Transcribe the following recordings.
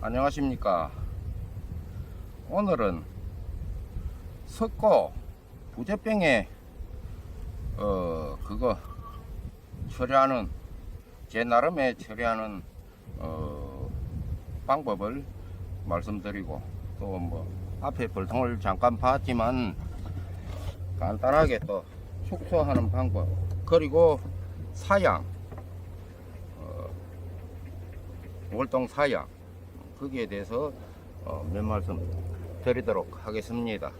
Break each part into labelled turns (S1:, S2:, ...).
S1: 안녕하십니까. 오늘은 석고 부재병에 어 그거 처리하는 제 나름의 처리하는 어 방법을 말씀드리고 또 뭐 앞에 벌통을 잠깐 봤지만 간단하게 또 축소하는 방법. 그리고 사양. 어, 월동 사양 거기에 대해서 어, 몇 말씀 드리도록 하겠습니다.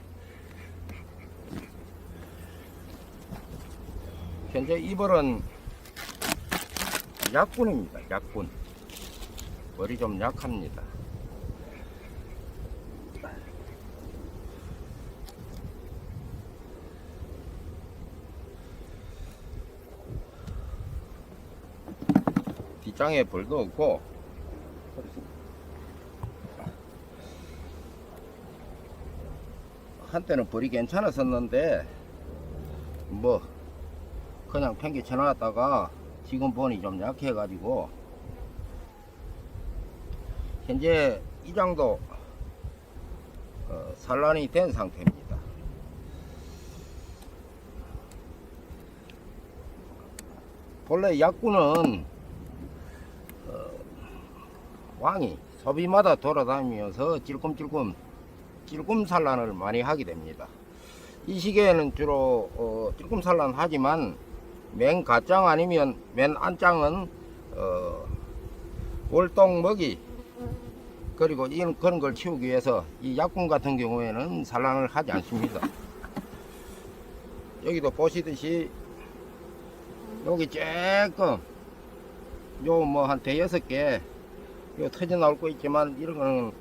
S1: 현재 이벌은 약군입니다. 약군. 머리 좀 약합니다. 뒷장에 벌도 없고 한때는 벌이 괜찮았었는데 뭐 그냥 팽개 쳐 놨다가 지금 보니 좀 약해 가지고 현재 이 정도 어, 산란이 된 상태입니다. 본래 약구는 어, 왕이 소비마다 돌아다니면서 찔끔찔끔 찔끔 산란을 많이 하게 됩니다. 이 시기에는 주로 어, 찔끔 산란 하지만 맨 갓장 아니면 맨 안장은 어, 월동 먹이 그리고 이런 그런 걸 키우기 위해서 이 약군 같은 경우에는 산란을 하지 않습니다. 여기도 보시듯이 여기 조금 요뭐 한 대여섯 개 요 터져 나올 거 있지만 이런 거는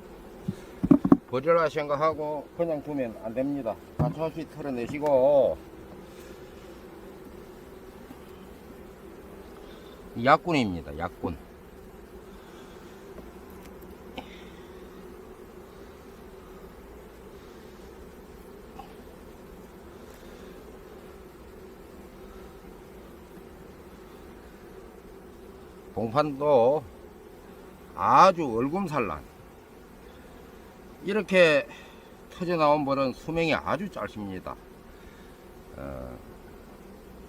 S1: 버리라 생각하고 그냥 두면 안 됩니다. 가차없이 털어내시고 약군입니다. 약군. 봉판도 아주 얼금산란 이렇게 터져 나온 벌은 수명이 아주 짧습니다. 어,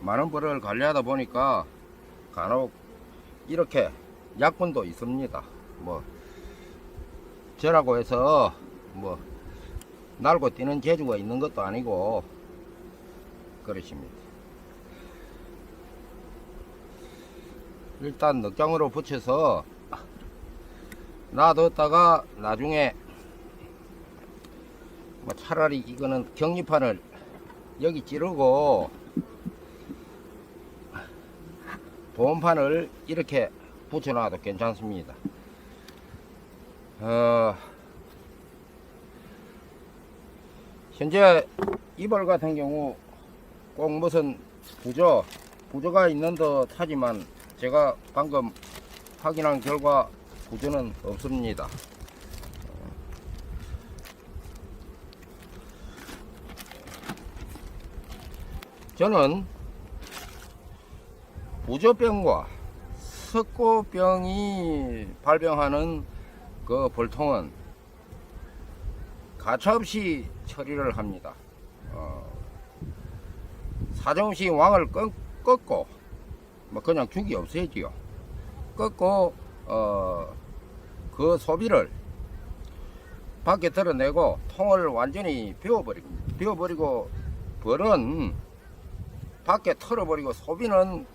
S1: 많은 벌을 관리하다 보니까 간혹 이렇게 약분도 있습니다. 뭐 저라고 해서 뭐 날고 뛰는 재주가 있는 것도 아니고 그러십니다. 일단 넉장으로 붙여서 놔뒀다가 나중에 뭐 차라리 이거는 격리판을 여기 찌르고 보험판을 이렇게 붙여놔도 괜찮습니다. 어, 현재 이벌 같은 경우 꼭 무슨 부조, 부조가 있는 듯 하지만 제가 방금 확인한 결과 부조는 없습니다. 저는 부조병과 석고병이 발병하는 그 벌통은 가차없이 처리를 합니다. 어, 사정시 왕을 꺾, 꺾고 뭐 그냥 죽이 없애지요. 꺾고 어, 그 소비를 밖에 드러내고 통을 완전히 비워버립니다. 비워버리고 벌은 밖에 털어버리고 소비는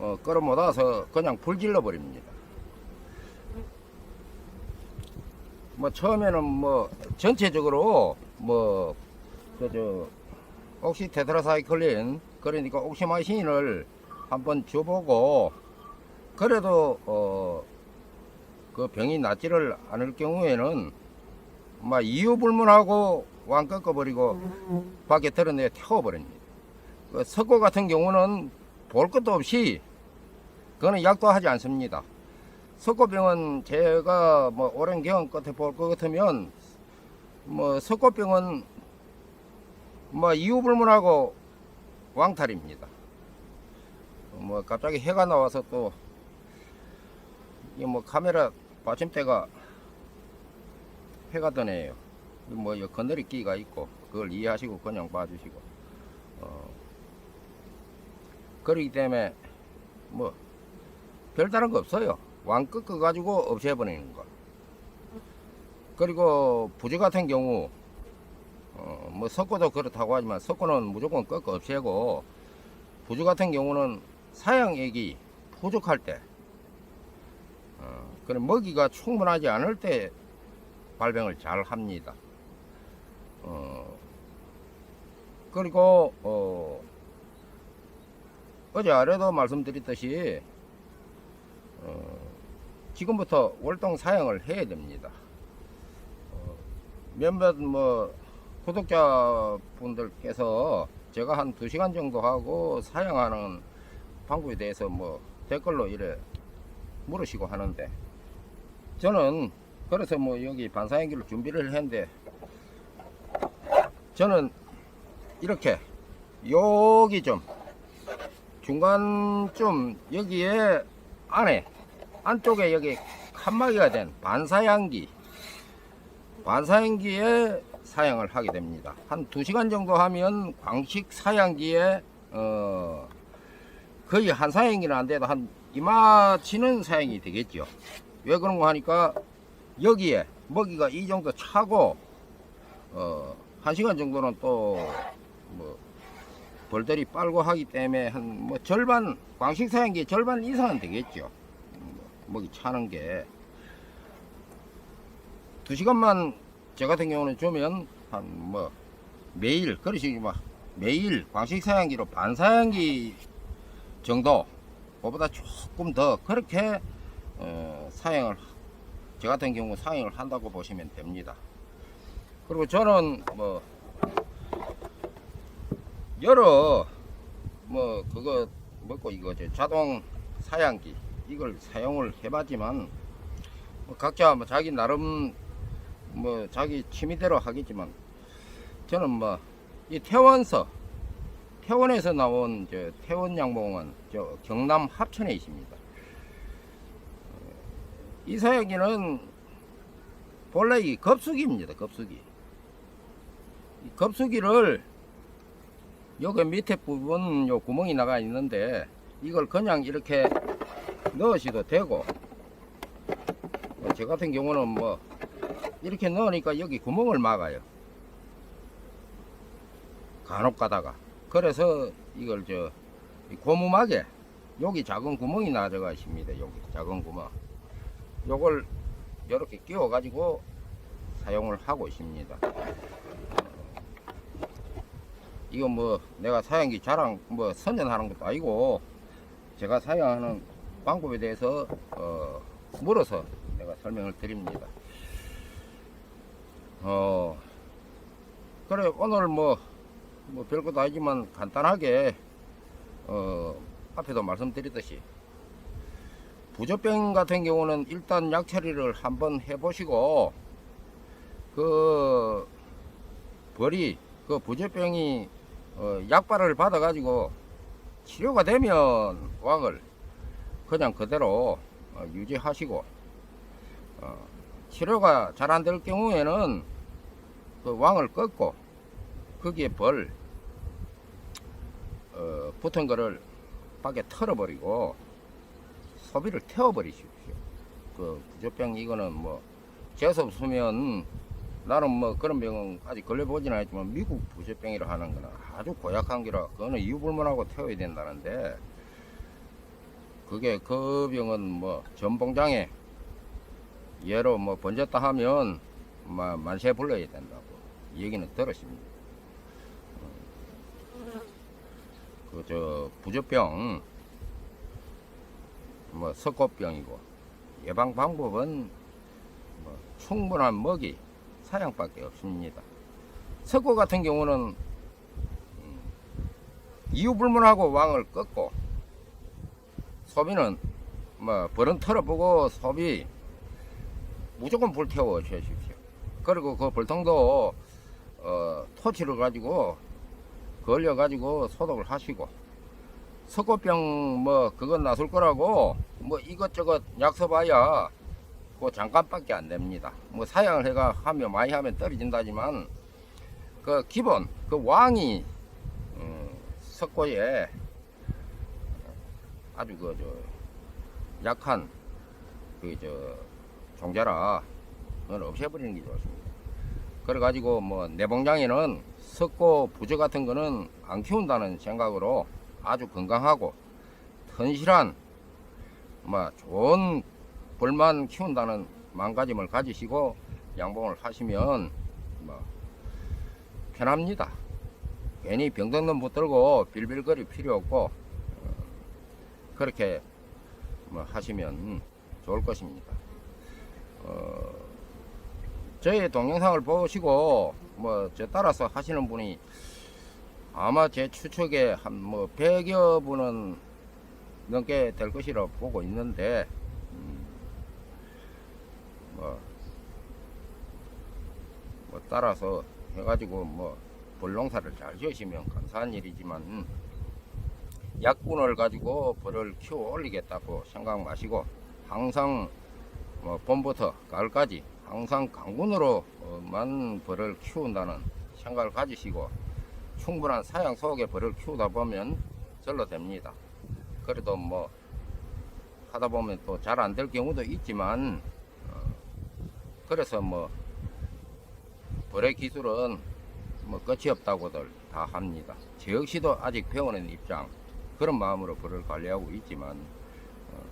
S1: 어, 끌어모아서 그냥 불질러 버립니다. 뭐 처음에는 뭐 전체적으로 뭐 그저 옥시 테트라사이클린 그러니까 옥시마신을 한번 줘보고 그래도 어 그 병이 낫지를 않을 경우에는 막 이유 불문하고 왕 꺾어버리고 밖에 드러내 태워버립니다. 그 석고 같은 경우는 볼 것도 없이 그거는 약도 하지 않습니다. 석고병은 제가 뭐 오랜 경험 끝에 볼 것 같으면 뭐 석고병은 뭐 이유 불문하고 왕탈입니다. 뭐 갑자기 해가 나와서 또 이 뭐 카메라 받침대가 폐가 드네요. 뭐 여- 건드리 끼가 있고 그걸 이해하시고 그냥 봐주시고 어, 그렇기 때문에 뭐 별다른 거 없어요. 왕 꺾어 가지고 없애버리는 거. 그리고 부지 같은 경우 어, 뭐 석고도 그렇다고 하지만 석고는 무조건 꺾어 없애고 부지 같은 경우는 사양액이 부족할 때 어, 그런 먹이가 충분하지 않을 때 발병을 잘 합니다. 어, 그리고 어, 어제 아래도 말씀드렸듯이 어, 지금부터 월동 사양을 해야 됩니다. 어, 몇몇 뭐 구독자분들께서 제가 한 2시간 정도 하고 사용하는 방법에 대해서 뭐 댓글로 이래 물으시고 하는데 저는 그래서 뭐 여기 반사행기를 준비를 했는데 저는 이렇게 여기 좀 중간쯤 여기에 안에 안쪽에 여기 칸막이가 된 반사양기 반사양기에 사용을 하게 됩니다. 한 2시간 정도 하면 광식 사양기에 어 거의 한 사양기는 안 돼도 한 이마치는 사양이 되겠죠. 왜 그런 거 하니까 여기에 먹이가 이 정도 차고 어, 한 시간 정도는 또뭐 벌들이 빨고 하기 때문에 한 뭐 절반 광식 사양기 절반 이상은 되겠죠. 음, 뭐 먹이 차는 게 두 시간만 저 같은 경우는 주면 한 뭐 매일 그러시기 막 매일 광식 사양기로 반 사양기 정도 그보다 조금 더 그렇게 어, 사용을 저 같은 경우 사용을 한다고 보시면 됩니다. 그리고 저는 뭐 여러 뭐 그거 먹고 이거 저 자동 사양기 이걸 사용을 해봤지만 뭐 각자 뭐 자기 나름 뭐 자기 취미대로 하겠지만 저는 뭐 이 태원서 태원에서 나온 저 태원 양봉은 저 경남 합천에 있습니다. 이 사양기는 본래 이 겁수기입니다. 겁수기. 이 겁수기를 여기 밑에 부분 요 구멍이 나가 있는데 이걸 그냥 이렇게 넣으셔도 되고 어, 저 같은 경우는 뭐 이렇게 넣으니까 여기 구멍을 막아요. 간혹 가다가 그래서 이걸 저이 고무막에 여기 작은 구멍이 나져가 있습니다. 여기 작은 구멍. 요걸 이렇게 끼워 가지고 사용을 하고 있습니다. 이거 뭐 내가 사용기 자랑 뭐 선전하는 것도 아니고 제가 사용하는 방법에 대해서 어 물어서 내가 설명을 드립니다. 어 그래 오늘 뭐 뭐 별것도 아니지만 간단하게 어 앞에도 말씀드렸듯이 부조병 같은 경우는 일단 약 처리를 한번 해보시고 그 벌이 그 부조병이 어, 약발을 받아 가지고 치료가 되면 왕을 그냥 그대로 어, 유지하시고 어, 치료가 잘 안 될 경우에는 그 왕을 꺾고 거기에 벌 어, 붙은 거를 밖에 털어버리고 소비를 태워버리십시오. 그 부조병 이거는 뭐 재수 없으면 나는 뭐 그런 병은 아직 걸려보진 않았지만 미국 부조병이라 하는 거는 아주 고약한 기라 그거는 이유불문하고 태워야 된다는데 그게 그 병은 뭐 전봉장에 예로 뭐 번졌다 하면 마- 만세 불러야 된다고 이 얘기는 들었습니다. 그 저 부조병 뭐 석고병이고 예방 방법은 뭐 충분한 먹이 사양밖에 없습니다. 석고 같은 경우는 음, 이유 불문하고 왕을 꺾고 소비는 뭐 버릇 털어보고 소비 무조건 불태워 주십시오. 그리고 그 불통도 어, 토치를 가지고 걸려 가지고 소독을 하시고 석고병 뭐 그건 나설 거라고 뭐 이것저것 약 써봐야 그 잠깐밖에 안 됩니다. 뭐 사양을 해가 하면 많이 하면 떨어진다지만 그 기본 그 왕이 음, 석고에 아주 그 저 약한 그 저 종자라 그걸 없애버리는 게 좋습니다. 그래가지고 뭐 내봉장에는 석고 부저 같은 거는 안 키운다는 생각으로 아주 건강하고 튼실한 뭐 좋은 벌만 키운다는 마음가짐을 가지시고 양봉을 하시면 뭐 편합니다. 괜히 병든 못 들고 빌빌거릴 필요 없고 어, 그렇게 뭐 하시면 좋을 것입니다. 어, 저의 동영상을 보시고 뭐 저 따라서 하시는 분이 아마 제 추측에 한 뭐 100여 분은 넘게 될 것이라 보고 있는데 음, 뭐, 뭐 따라서 해가지고 뭐 벌농사를 잘 지으시면 감사한 일이지만 약군을 가지고 벌을 키워 올리겠다고 생각 마시고 항상 뭐 봄부터 가을까지 항상 강군으로만 벌을 키운다는 생각을 가지시고 충분한 사양 속에 벌을 키우다 보면 절로 됩니다. 그래도 뭐 하다 보면 또 잘 안 될 경우도 있지만 어, 그래서 뭐 벌의 기술은 뭐 끝이 없다고들 다 합니다. 저 역시도 아직 배우는 입장 그런 마음으로 벌을 관리하고 있지만 어,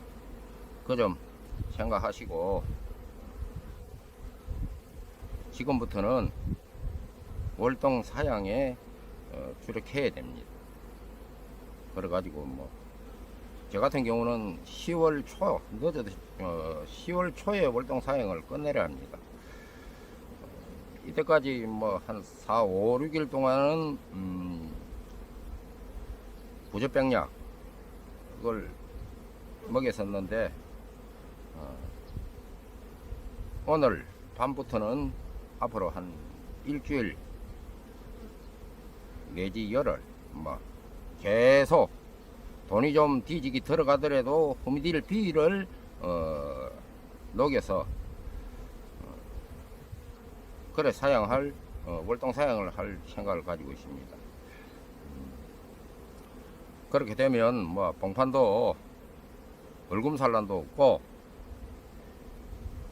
S1: 그점 생각하시고 지금부터는 월동 사양에 어, 주력해야 됩니다. 그래가지고 뭐 저 같은 경우는 10월 초 늦어도 어, 10월 초에 월동 사양을 끝내려 합니다. 어, 이때까지 뭐 한 4, 5, 6일 동안은 음, 부저병약 그걸 먹였었는데 어, 오늘 밤부터는 앞으로 한 일주일 내지 열흘 뭐 계속 돈이 좀 뒤지기 들어가더라도 호미딜 비를 어, 녹여서 어, 그래 사용할 어, 월동 사용을 할 생각을 가지고 있습니다. 음, 그렇게 되면 뭐 봉판도 벌금산란도 없고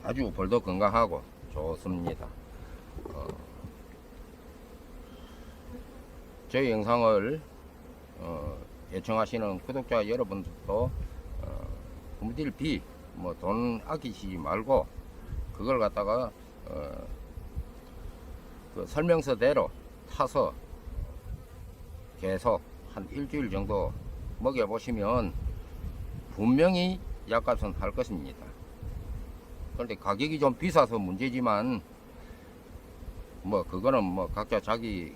S1: 아주 벌도 건강하고 좋습니다. 어, 저희 영상을 어, 예청하시는 구독자 여러분들도 어, 구무딜 비, 뭐 돈 아끼시지 말고 그걸 갖다가 어, 그 설명서대로 타서 계속 한 일주일 정도 먹여 보시면 분명히 약값은 할 것입니다. 그런데 가격이 좀 비싸서 문제지만 뭐 그거는 뭐 각자 자기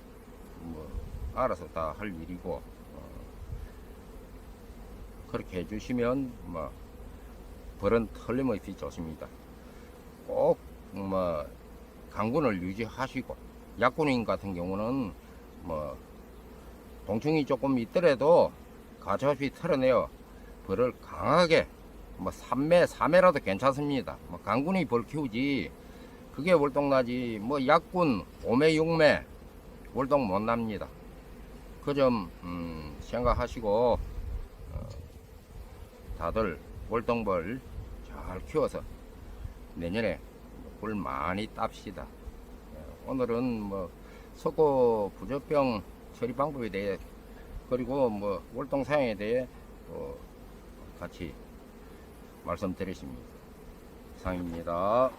S1: 뭐 알아서 다 할 일이고 어, 그렇게 해주시면 뭐 벌은 틀림없이 좋습니다. 꼭 뭐 강군을 유지하시고 약군인 같은 경우는 뭐 동충이 조금 있더라도 가차없이 털어내어 벌을 강하게 뭐 3매, 4매라도 괜찮습니다. 뭐 강군이 벌 키우지 그게 월동나지 뭐 약군 5매, 6매 월동 못 납니다. 그점 음, 생각하시고 어, 다들 월동벌 잘 키워서 내년에 꿀 많이 땁시다. 예, 오늘은 뭐 석고 부적병 처리 방법에 대해 그리고 뭐 월동 사용에 대해 또 같이 말씀드렸습니다. 상입니다.